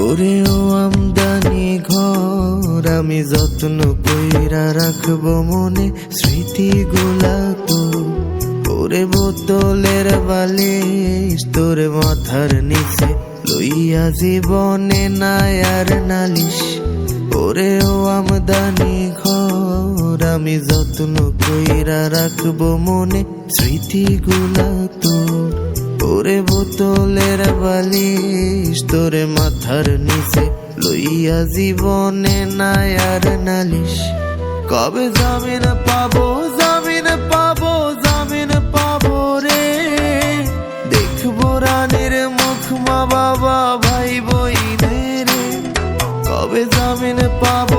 তোরে ও আমদানি ঘর আমি যত্ন কইরা রাখব মনে স্মৃতি গুলা তো তোরে বোতলের বালে, তোরে মাথার নিচে লইয়া জীবনে নায়ার নালিশ। ওরে ও আমদানি ঘর আমি যত্ন কইরা রাখব মনে, স্মৃতিগুলা তো ওরে বোতলের বালিশ, তোরে মাথার নিচে লইয়া জীবনে নাই আর নালিশ। কবে জামিন পাবো জামিন পাবো জামিন পাবো রে? দেখব রানীর মুখ মা বাবা, ভাই বইনের রে কবে জামিন পাবো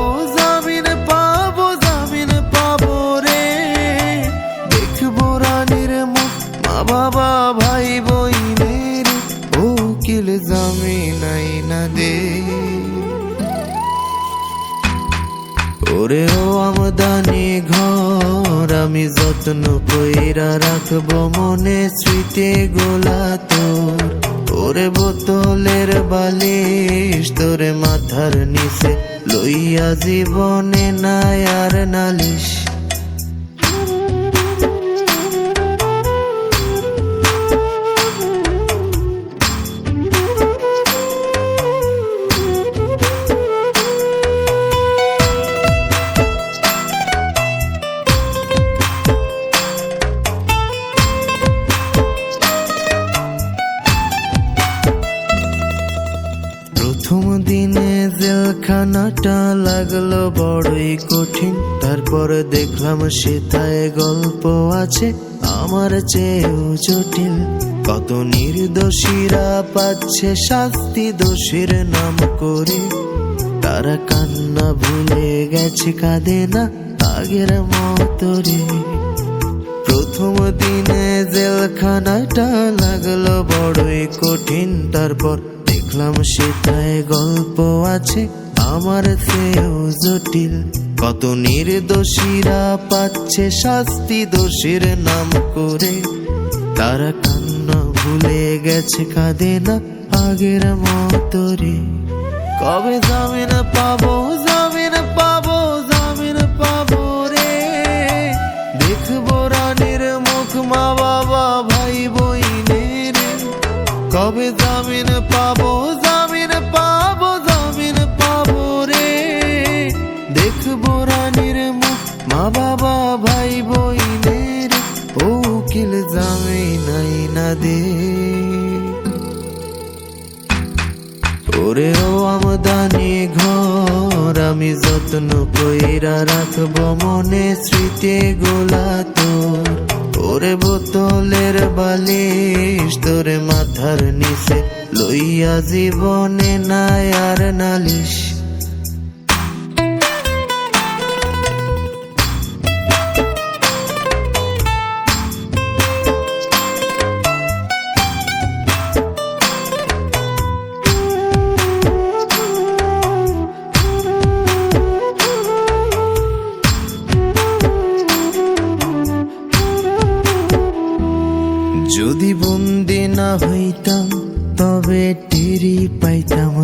ওরে ও আমদানি ঘর, আমি যত্ন কইরা রাখব মনে স্মৃতি গোলা তোর। ওরে বোতলের বালিশ তোরে মাথার নিচে লইয়া জীবনে নাই আর নালিশ। প্রথম দিনে জেলখানাটা লাগল বড়ই কঠিন। তারপর দেখলাম সেথায় গল্প আছে, আমার চেয়েও জটিল। কত নির্দোষীরা পাচ্ছে শাস্তি, দোষীর নাম করে। তারা কান্না ভুলে গেছে, কাঁদে না আগের মতো রে। প্রথম দিনে জেলখানাটা লাগল বড়ই কঠিন, তারপর দেখলাম সেটায় গল্প আছে। আমার চেয়েও জটিল। কত নির্দোষীরা পাচ্ছে শাস্তি দোষীর নাম করে। তারা কান্না ভুলে গেছে, কাঁদে না আগের মতো রে। কবে জামিন পাবো জামিন পাবো জামিন পাবো রে? দেখব রানীর মুখ মা বাবা ভাই বইনের কবে জামিন পাবো জামিন পাবো জামিন পাবো রে? দেখব রানীর মুখ, মা বাবা, ভাই বইনের ও কিল জামিন না দে। ওরে ও আমদানি ঘর, আমি যত্ন কইরা রাখব মনে স্মৃতি গোলা ওরে বোতলের বালিশ তোরে মাথার নিচে লইয়া জীবনে নাই আর নালিশ।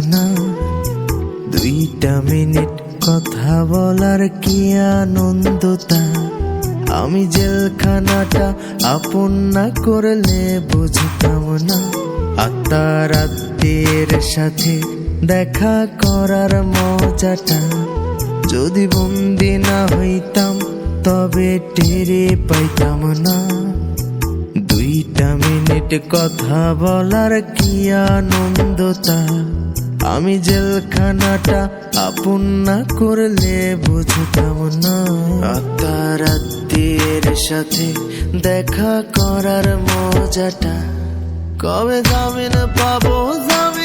না দুইটা মিনিট কথা বলার কি আনন্দতা? আমি জেলখানাটা আপন না করলে বুঝতাম না। আত্মার আত্মীয়ের সাথে দেখা করার মজাটা। যদি বন্দি না হইতাম, তবে টেরে পাইতাম না। দুইটা মিনিট কথা বলার কি আনন্দতা? আমি জেলখানাটা আপন না করলে বুঝতাম না। আত্মার সাথে দেখা করার মজাটা। কবে জামিন পাবো, জামিন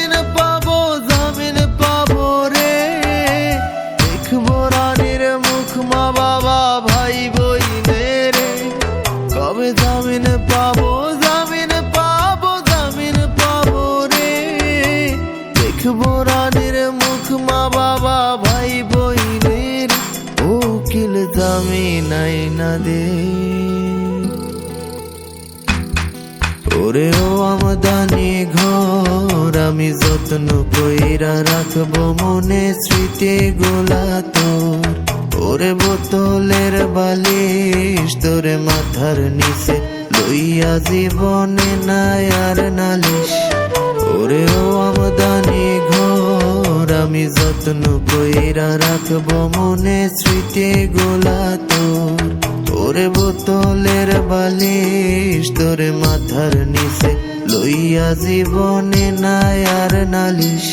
ওরে ও আমদানি ঘর, আমি যত্ন কইরা রাখব মনে স্মৃতি গোলা তোর। ওরে বোতলের বালিশ তোরে মাথার নিচে লইয়া জীবনে নাই আর নালিশ। ওরে ও আমদানি ঘর, আমি যত্ন কইরা রাখব মনে স্মৃতি গোলা তোর। ওরে বোতলের বালিশ তোরে মাথার নিচে লইয়া জীবনে নাই আর নালিশ।